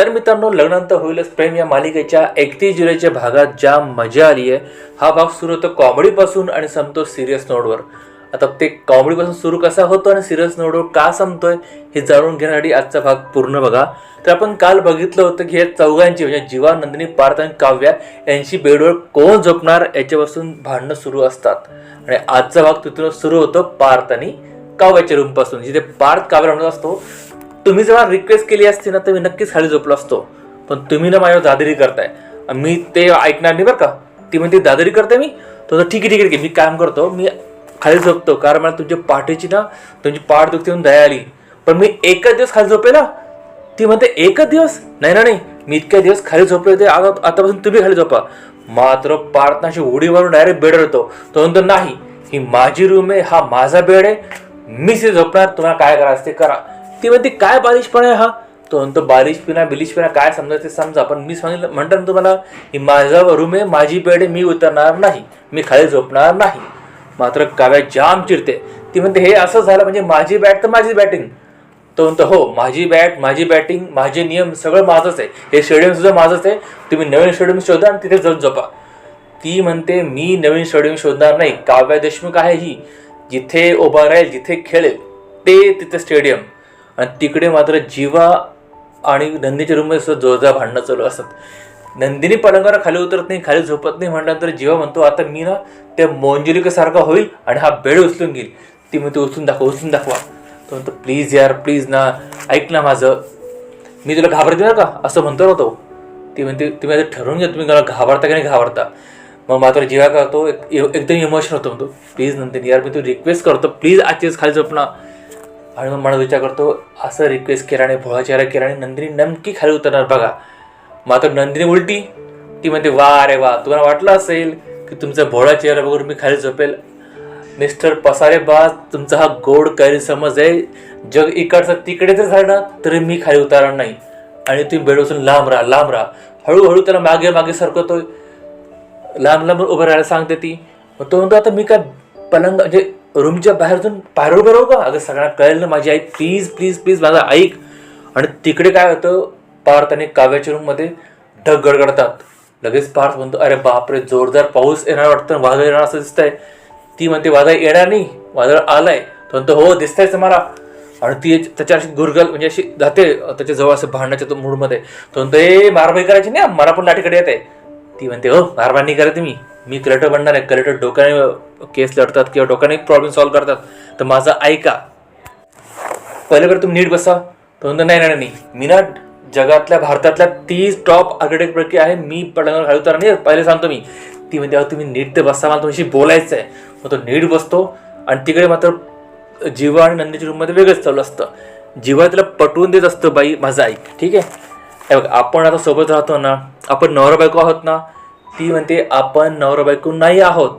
तर मित्रांनो लग्नांत होईलच प्रेम या मालिकेच्या एकतीस जुलैच्या भागात ज्या मजा आली आहे हा भाग सुरू होतो कॉमेडीपासून आणि संपतो सिरियस नोटवर. आता ते कॉमेडीपासून सुरू कसा होतो आणि सिरियस नोटवर का संपतोय हे जाणून घेण्यासाठी आजचा भाग पूर्ण बघा. तर आपण काल बघितलं होतं की हे चौघांची म्हणजे जीवा नंदिनी पार्थ आणि काव्या यांची बेडवर कोण झोपणार याच्यापासून भांडणं सुरू असतात. आणि आजचा भाग तिथून सुरू होतो पार्थ आणि काव्याच्या रूमपासून जिथे पार्थ काव्या म्हणत असतो तुम्ही जेव्हा रिक्वेस्ट केली असती ना तर मी नक्कीच खाली झोपलो असतो. पण तुम्ही ना माझ्यावर दादरी करताय. मी ते ऐकणार नाही बरं का. ती म्हणते दादरी करते मी? तो ठीक आहे ठीक आहे ठीक आहे मी काम करतो. मी खाली झोपतो. कारण मला तुमच्या पाठीची ना तुमची पाठ दुखते म्हणून दया आली. पण मी एकच दिवस खाली झोपे ना. ती म्हणते एकच दिवस? नाही ना नाही. मी इतक्या दिवस खाली झोपले होते. आता आतापासून तुम्ही खाली झोपा. मात्र पार्थनाशी उडी मारून डायरेक्ट बेडवर येतो. तो म्हणतो नाही ही माझी रूम आहे. हा माझा बेड आहे. मीच झोपणार. तुम्हाला काय करा ते करा. ती म्हणते काय बालिशपणा आहे हा? तो म्हणतो बालिशपणा बिलिशपणा काय समजायचं ते समजा पण मी सांगितलं म्हणतो ना तुम्हाला ही माझा रूम आहे माझी बेड आहे मी उतरणार नाही मी खाली झोपणार नाही. मात्र काव्या जाम चिरते ती म्हणते हे असं झालं म्हणजे माझी बॅट तर माझी बॅटिंग. तो म्हणतो हो माझी बॅट माझी बॅटिंग माझे नियम सगळं माझंच आहे. हे स्टेडियम सुद्धा माझंच आहे. तुम्ही नवीन स्टेडियम शोधा आणि तिथे जाऊन झोपा. ती म्हणते मी नवीन स्टेडियम शोधणार नाही. काव्या देशमुख आहे ही. जिथे उभा राहील जिथे खेळेल ते तिथे स्टेडियम आणि तिकडे मात्र जीवा आणि नंदीच्या रूममध्ये सुद्धा जोरदार भांडणं चालू असतात. नंदिनी पलंगावर खाली उतरत नाही खाली झोपत नाही म्हटल्यानंतर जीवा म्हणतो आता मी ना त्या मोंजुलिकासारखा होईल आणि हा बेड उचलून घेईल. ती म्हणते उचलून दाखवा उचलून दाखवा. तो म्हणतो प्लीज यार प्लीज ना ऐक ना माझं. मी तुला घाबरते ना का? असं म्हणतो ना तो. ती म्हणते तुम्ही आता ठरवून घ्या तुम्ही मला घाबरता की नाही घाबरता. मग मात्र जीवा करतो एकदम इमोशन होतो म्हणतो प्लीज नंदिनी यार मी तू रिक्वेस्ट करतो प्लीज आजचीच खाली झोप ना. आणि मग मला विचार करतो असं रिक्वेस्ट केल्याने भोळा चेहरा केल्याने नंदिनी नमकी खाली उतरणार. बघा मात्र नंदिनी उलटी. ती म्हणते वा अरे वा तुम्हाला वाटलं असेल की तुमचा भोळा चेहरा बघून मी खाली झोपेल? मिस्टर पसारेबाज तुमचा हा गोड गैरसमज आहे. जग इकडचं तिकडे जर झालं ना तरी मी खाली उतारणार नाही. आणि तुम्ही बेडवसून लांब राहा लांब राहा. हळूहळू त्याला मागे मागे सरकवतोय. लांब लांब उभं राहायला सांगते ती. मग तो म्हणतो आता मी काय पलंग म्हणजे रूमच्या बाहेर जाऊन पायरो उभं राहू हो का? अगं सगळ्यांना कळेल ना माझी आई. प्लीज प्लीज प्लीज माझा ऐक. आणि तिकडे काय होतं? पार्थ आणि काव्याच्या रूममध्ये ढग गडगडतात. लगेच पार्थ म्हणतो अरे बापरे जोरदार पाऊस येणार वाटतं. वादळ येणार असं दिसतंय. ती म्हणते वादळ येणार नाही. वादळ आलंय. तो म्हणतो हो दिसतायच मला आणि ती त्याच्या अशी गुरगल म्हणजे अशी जाते त्याच्याजवळ असं भांडण्याच्या तो मूडमध्ये तो म्हणतो ए मारबाई करायची नाही? मला पण लाठीकडे येते ती म्हणते हो मारबाई नाही करत मी. मी क्रिएटर बनणार आहे कलेक्टर डोक्याने केस लढतात किंवा डोक्याने प्रॉब्लेम सॉल्व्ह करतात तर माझं ऐका. पहिले बरं तुम्ही नीट बसा. तो म्हणतो नाही नाही नाही मी ना जगातल्या भारतातल्या तीस टॉप आर्किटेक्टपैकी आहे. मी पडंगावर घालू तर नाही. पहिले सांगतो मी. ती म्हणते अहो तुम्ही नीट ते बसा मला तुमच्याशी बोलायचं आहे. मग तो नीट बसतो आणि तिकडे मात्र जीवा आणि नंदीच्या रूममध्ये वेगळंच चालू असतं. जीवा तिला पटवून देत असतं बाई माझं ऐक. ठीक आहे? बघ आपण आता सोबत राहतो ना आपण नवरा बायको आहोत ना ती म्हणते आपण नवरा बायको नाही आहोत.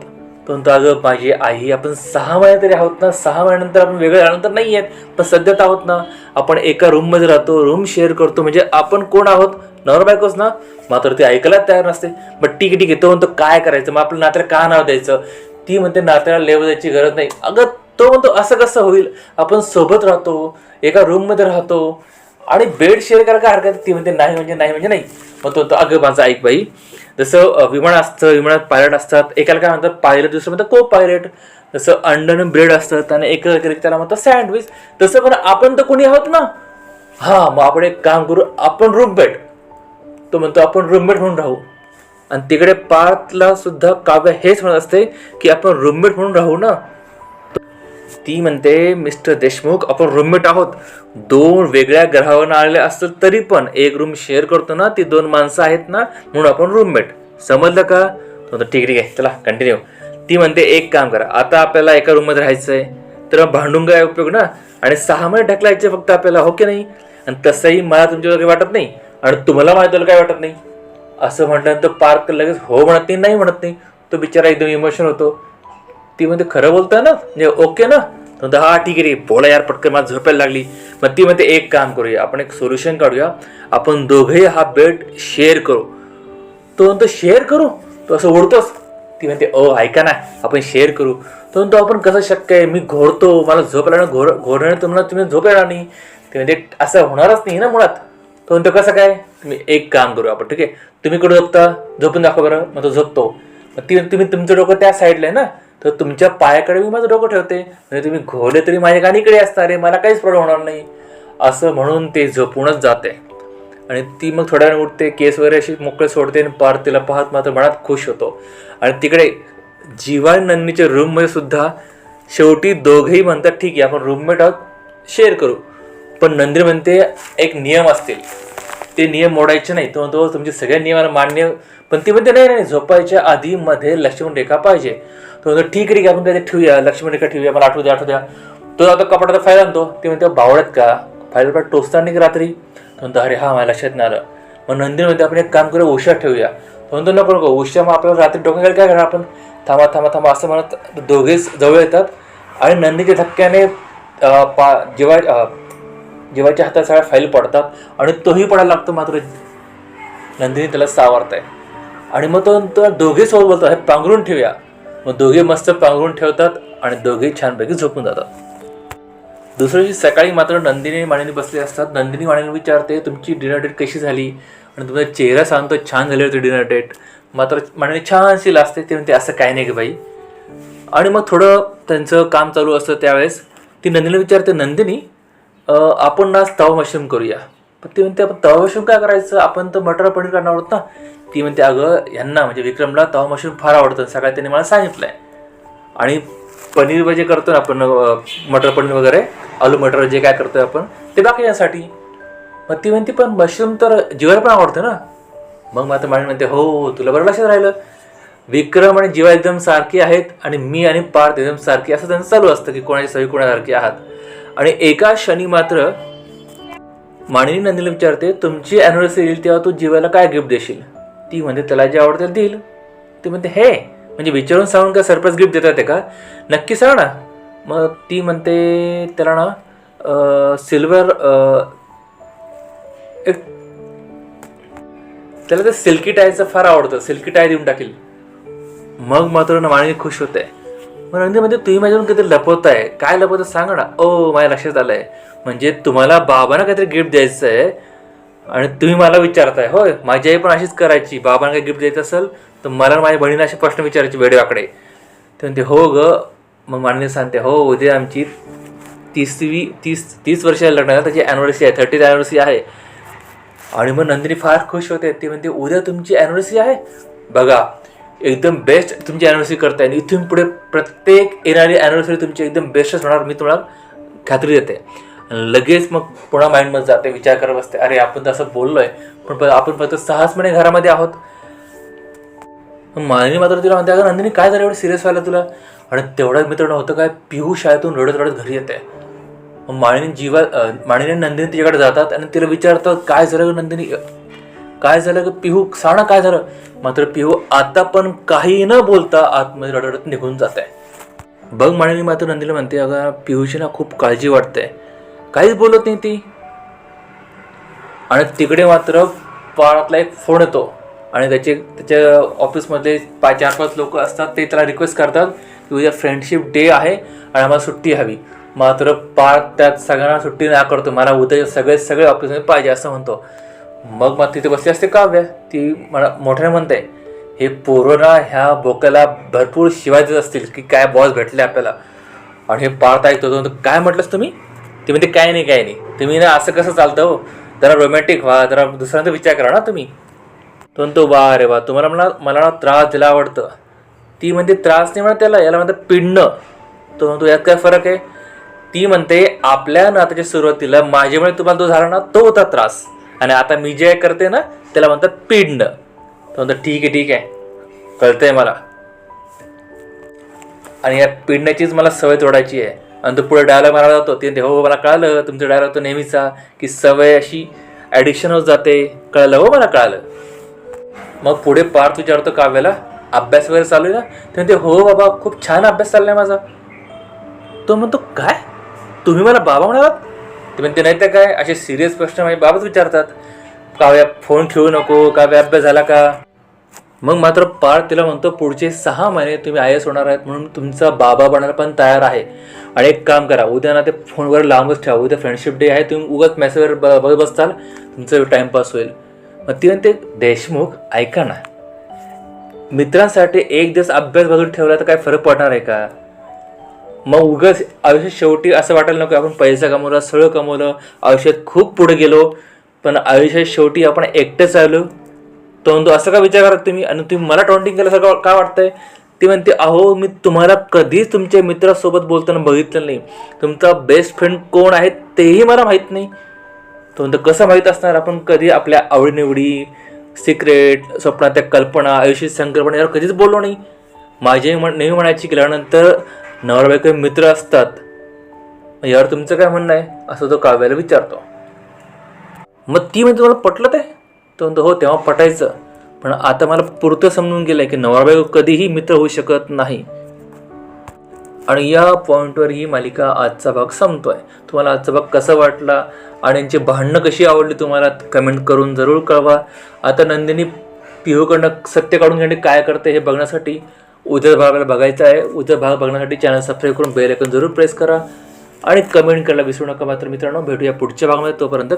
तो म्हणतो अगं माझी आई आपण सहा महिने तरी आहोत ना? सहा महिन्यानंतर आपण वेगळे आल्यानंतर नाही आहेत पण सध्यात आहोत ना? आपण एका रूममध्ये राहतो रूम शेअर करतो. म्हणजे आपण कोण आहोत? नवरा बायकोच ना? मात्र ती ऐकायला तयार नसते. मग ठीक आहे ठीक आहे. तो म्हणतो काय करायचं? मग आपलं नात्याला का नाव द्यायचं? ती म्हणते नात्याला लेव द्यायची गरज नाही. अगं तो म्हणतो असं कसं होईल? आपण सोबत राहतो एका रूममध्ये राहतो आणि बेड शेअर करायला काय हरकत? ती म्हणते नाही म्हणजे नाही म्हणजे नाही. मग तो तो अगं माझं ऐक बाई जसं विमान असतं विमानात पायलट असतात एकाला काय म्हणतात पायलट दुसरं म्हणतात को पायलट जसं अंडन ब्रेड असतं आणि एक त्याला म्हणतात सँडविच तसं पण आपण तर कोणी आहोत ना? हां मग आपण एक काम करू आपण रूममेट तो म्हणतो आपण रूममेट म्हणून राहू. आणि तिकडे पार्थला सुद्धा काव्य हेच म्हणत असते की आपण रूममेट म्हणून राहू ना. ती म्हणते मिस्टर देशमुख आपण रूममेट आहोत. दोन वेगळ्या ग्रहावरून आलेले असतात तरी पण एक रूम शेअर करतो ना ती दोन माणसं आहेत ना म्हणून आपण रूममेट समजलं का? तो ठीक ठीक आहे चला कंटिन्यू ती म्हणते एक काम करा आता आपल्याला एका रूममध्ये राहायचं आहे तर भांडून काय उपयोग ना? आणि सहा महिने ढकलायचे फक्त आपल्याला हो की नाही? आणि तसंही मला तुमच्यावर काही वाटत नाही. आणि तुम्हाला माझ्याबद्दल काय वाटत नाही. असं म्हटल्यानंतर पार्क लगेच हो म्हणत नाही नाही म्हणत नाही. तो बिचारा एकदम इमोशन होतो. ती म्हणते खरं बोलतोय ना? म्हणजे ओके ना? तर म्हणतो हा ठीक आहे रे. बोला यार पटकन मला झोपायला लागली. मग ती म्हणते एक काम करूया आपण एक सोल्युशन काढूया. आपण दोघेही हा बेड शेअर करू. तो म्हणतो शेअर करू? तो असं ओढतोस? ती म्हणते ओ ऐका ना आपण शेअर करू. तो म्हणतो आपण कसं शक्य आहे? मी घोडतो मला झोप येणार घोर घोरण्याने तुम्हाला तुम्ही झोप येणार नाही. ते म्हणजे असं होणारच नाही ना मुळात? तो म्हणतो कसं काय? तुम्ही एक काम करू आपण ठीक आहे? तुम्ही कुठं झोपता? झोपून दाखव बरं. मग तो झोपतो. मग ती तुम्ही तुमचं डोकं त्या साईडला आहे ना? तर तुमच्या पायाकडे मी माझं डोकं ठेवते. म्हणजे तुम्ही घोले तरी माझ्या गाडीकडे असता. रे मला काहीच प्रॉब्लेम होणार नाही. असं म्हणून ते झोपूनच जाते. आणि ती मग थोड्या वेळ उठते केस वगैरे अशी मोकळे सोडते आणि पार तिला पाहत मात्र मनात खुश होतो. आणि तिकडे जीवा आणि नंदनीच्या रूममध्ये सुद्धा शेवटी दोघेही म्हणतात ठीक आहे आपण रूममेट आहोत शेअर करू. पण नंदिनी म्हणते एक नियम असतील. ते नियम मोडायचे नाही. तो म्हणतो तुमचे सगळ्या नियमाला मान्य पण ती म्हणते नाही नाही झोपायच्या आधी मध्ये लक्ष्मण रेखा पाहिजे. तो म्हणतो ठीक रे ठीक आहे आपण काहीतरी ठेवूया. लक्ष्मण रेखा ठेवूया मला आठवू द्या आठवू द्या. तो आता कपाटाचा फाईल आणतो. ते म्हणते बावळत का? फाईल पण टोचताना की रात्री? तो म्हणतो अरे हा मला लक्षात नाही आलं. मग नंदिनी म्हणते आपण एक काम करूया उशा ठेवूया. तो म्हणतो नको नको उशा मग आपल्याला रात्री डोक्याकडे काय करणार आपण? थांबा थांबा थांबा असं म्हणत दोघेच जवळ येतात. आणि नंदीच्या धक्क्याने पा जेव्हा अं, जेव्हाच्या हातात सगळ्या फाईल पडतात आणि तोही पडायला लागतो मात्र नंदिनी त्याला सावरत आहे आणि मग तो दोघे सोबत बोलतो हे पांघरून ठेवूया. मग दोघे मस्त पांघरून ठेवतात आणि दोघे छानपैकी झोपून जातात. दुसऱ्या दिवशी सकाळी मात्र नंदिनी आणि माणिनी बसले असतात. नंदिनी माणिनी विचारते तुमची डिनर डेट कशी झाली? आणि तुमचा चेहरा सांगतो छान झाली होती डिनर डेट मात्र माणिनी छानशी लाजते. ते म्हणते असं काय नाही की बाई. आणि मग थोडं त्यांचं काम चालू असतं त्यावेळेस ती नंदिनीला विचारते नंदिनी आपण ना आज तवा मशरूम करूया. पण ती म्हणते आपण तवा मशरूम काय करायचं? आपण तर मटर पनीर करणार आहोत ना. ती म्हणते अगं यांना म्हणजे विक्रमला तवा मशरूम फार आवडतं. सकाळी त्यांनी मला सांगितलं आहे आणि पनीर जे करतो ना आपण मटर पनीर वगैरे आलू मटर जे काय करतोय आपण ते बाकीच्यासाठी मग ती म्हणते पण मशरूम तर जिवायला पण आवडतं ना. मग मात्र माणी म्हणते हो तुला बरं लक्षात राहिलं. विक्रम आणि जीवा एकदम सारखी आहेत आणि मी आणि पार्थ एकदम सारखी. असं त्यांचं चालू असतं की कोणाची सवय कोणासारखी आहात. आणि एका क्षणी मात्र माणिनी नंदीला विचारते तुमची अॅनिव्हर्सरी येईल तेव्हा तू जीवाला काय गिफ्ट देशील? ती म्हणते त्याला जे आवडतं देईल. ती म्हणते हे म्हणजे विचारून सांगून काय सरप्राईज गिफ्ट देतात ते का? नक्की सांग ना. मग ती म्हणते त्याला ना सिल्वर एक त्याला ते सिल्की टायचं फार आवडतं सिल्की टाय देऊन टाकेल. मग मात्र माणिनी खुश होते. मग नंदी म्हणजे तुम्ही माझ्याकडून काहीतरी लपवताय. काय लपवतं सांगा ना. ओ माझ्या लक्षात आलंय. म्हणजे तुम्हाला बाबांना काहीतरी गिफ्ट द्यायचं आहे आणि तुम्ही मला विचारताय. होय माझी आई पण अशीच करायची. बाबांना काही गिफ्ट द्यायचं असेल तर मला माझ्या बहिणीला असे प्रश्न विचारायचे वेडेवाकडे. ते म्हणते हो ग. मग मान्य सांगते हो उद्या आमची तीसवी तीस तीस वर्षाला लग्न आहे त्याची अॅनिव्हर्सरी आहे. थर्टीथ अॅनिव्हर्सरी आहे. आणि मग नंदिनी फार खुश होते. ती म्हणते उद्या तुमची अॅनिव्हर्सरी आहे. बघा एकदम बेस्ट तुमची अॅनिव्हर्सरी करताय. आणि इथून पुढे प्रत्येक येणारी अॅनिव्हर्सरी तुमची एकदम बेस्टच होणार. मी तुम्हाला खात्री देते. लगेच मग पुन्हा माइंडमध्ये जाते विचार करत बसते. अरे आपण तर असं बोललोय पण प- आपण फक्त सहाच महिने घरामध्ये आहोत. मग मात्र तुला म्हणते अगं नंदिनी काय झालं एवढं सिरियस व्हायला तुला? आणि तेवढ्या मित्र नव्हतं काय पिहू शाळेतून रडत रडत घरी येते. मग माळिनी जीवा अं, माळिनी नंदिनी तिच्याकडे जातात आणि तिला विचारतात काय झालं नंदिनी? काय झालं ग? पिहू सांग काय झालं? मात्र पिहू आता पण काही न बोलता आतमध्ये रडरडत निघून जात आहे बघ माळिनी मात्र नंदीला म्हणते अगं पिहूची ना खूप काळजी वाटते. काहीच बोलत नाही ती. आणि तिकडे मात्र पाळातला एक फोन येतो. आणि त्याचे त्याच्या ऑफिसमधले पाच चार पाच लोक असतात ते त्याला रिक्वेस्ट करतात की उद्या फ्रेंडशिप डे आहे आणि आम्हाला सुट्टी हवी. मात्र पार्थ त्यात सगळ्यांना सुट्टी ना करतो मला उद्या सगळे सगळे ऑफिसमध्ये पाहिजे असं म्हणतो. मग मग तिथे बसली असते काव्य. ती मला मोठ्याने म्हणते हे पोरोना ह्या बोक्याला भरपूर शिवाय देत असतील की काय बॉस भेटले आपल्याला. आणि हे पाळता ऐकतो काय म्हटलंस तुम्ही? ते म्हणते काय नाही काय नाही. तुम्ही ना असं कसं चालतं हो? जरा रोमॅन्टिक व्हा जरा दुसऱ्यांचा विचार करा ना तुम्ही. तो म्हणतो वा रे वा तुम्हाला मला मला ना त्रास दिला आवडतं. ती म्हणते त्रास नाही म्हणत त्याला याला म्हणतात पिडणं तो म्हणतो यात काय फरक आहे? ती म्हणते आपल्या नात्याच्या सुरुवातीला माझ्यामुळे तुम्हाला तो झाला ना तो होता त्रास. आणि आता मी जे करते ना त्याला म्हणतात पिडणं तर म्हणतो ठीक आहे ठीक आहे. कळतंय मला. आणि या पिडण्याचीच मला सवय तोडायची आहे. आणि तो पुढे डायलॉग मारायला जातो. ते हो, हो मला कळालं. तुमचा डायलॉग तो नेहमीचा की सवय अशी ॲडिक्शन होत जाते. कळलं हो मला कळालं. मग पुढे पार्थ विचारतो काव्याला अभ्यास वगैरे चालू आहे ना? ते म्हणते हो बाबा खूप छान अभ्यास चाललाय माझा. तो म्हणतो काय? तुम्ही मला बाबा म्हणालात? ते म्हणते नाही तर काय असे सिरियस प्रश्न माझे बाबत विचारतात. काव्या फोन खेळू नको काव्या अभ्यास झाला का? मग मात्र पाळ तिला म्हणतो पुढचे सहा महिने तुम्ही आय एस होणार आहेत म्हणून तुमचा बाबा बनायला पण तयार आहे. आणि एक काम करा उद्या ना ते फोनवर लांबच ठेवा. उद्या फ्रेंडशिप डे आहे तुम्ही उगाच मेसेजवर ब बघत बसताल तुमचं टाईमपास होईल. मग ती म्हणते देशमुख ऐका ना. मित्रांसाठी एक दिवस अभ्यास बाजूला ठेवला तर काय फरक पडणार आहे का? मग उगाच आयुष्यात शेवटी असं वाटायला नको आपण पैसा कमवला सगळं कमवलं आयुष्यात खूप पुढे गेलो पण आयुष्यात शेवटी आपण एकटेच आलो तो म्हणतो असं का विचार करा तुम्ही? आणि तुम्ही मला टॉन्टिंग केल्यासारखं का वाटतंय? ती म्हणते अहो मी तुम्हाला कधीच तुमच्या मित्रासोबत बोलताना बघितलं नाही. तुमचा बेस्ट फ्रेंड कोण आहे तेही मला माहीत नाही. तो म्हणतो कसं माहीत असणार? आपण कधी आपल्या आवडीनिवडी सिक्रेट स्वप्नातल्या कल्पना आयुष्य संकल्पना यावर कधीच बोललो नाही. माझे म्हण नेहमी म्हणायची गेल्यानंतर नवरा बायको मित्र असतात. यावर तुमचं काय म्हणणं आहे? असं तो काव्याला विचारतो. मग ती म्हणजे तुम्हाला पटलं ते? तो म्हणतो हो तेव्हा पटायचं. पण आता मला पुरतं समजून गेलंय की नवरा बायको कधीही मित्र होऊ शकत नाही. आणि या पॉईंटवर ही मालिका आजचा भाग संपतोय. तुम्हाला आजचा भाग कसा वाटला आणि यांची भांडणं कशी आवडली तुम्हाला कमेंट करून जरूर कळवा. आता नंदिनी पिहूकडनं सत्य काढून घेणे काय करते हे बघण्यासाठी उदर भागाला बघायचा आहे. उदर भाग बघण्यासाठी चॅनल सबस्क्राईब करून बेल आयकॉन जरूर प्रेस करा. आणि कमेंट करायला विसरू नका मात्र मित्रांनो. भेटूया पुढच्या भागामध्ये. तोपर्यंत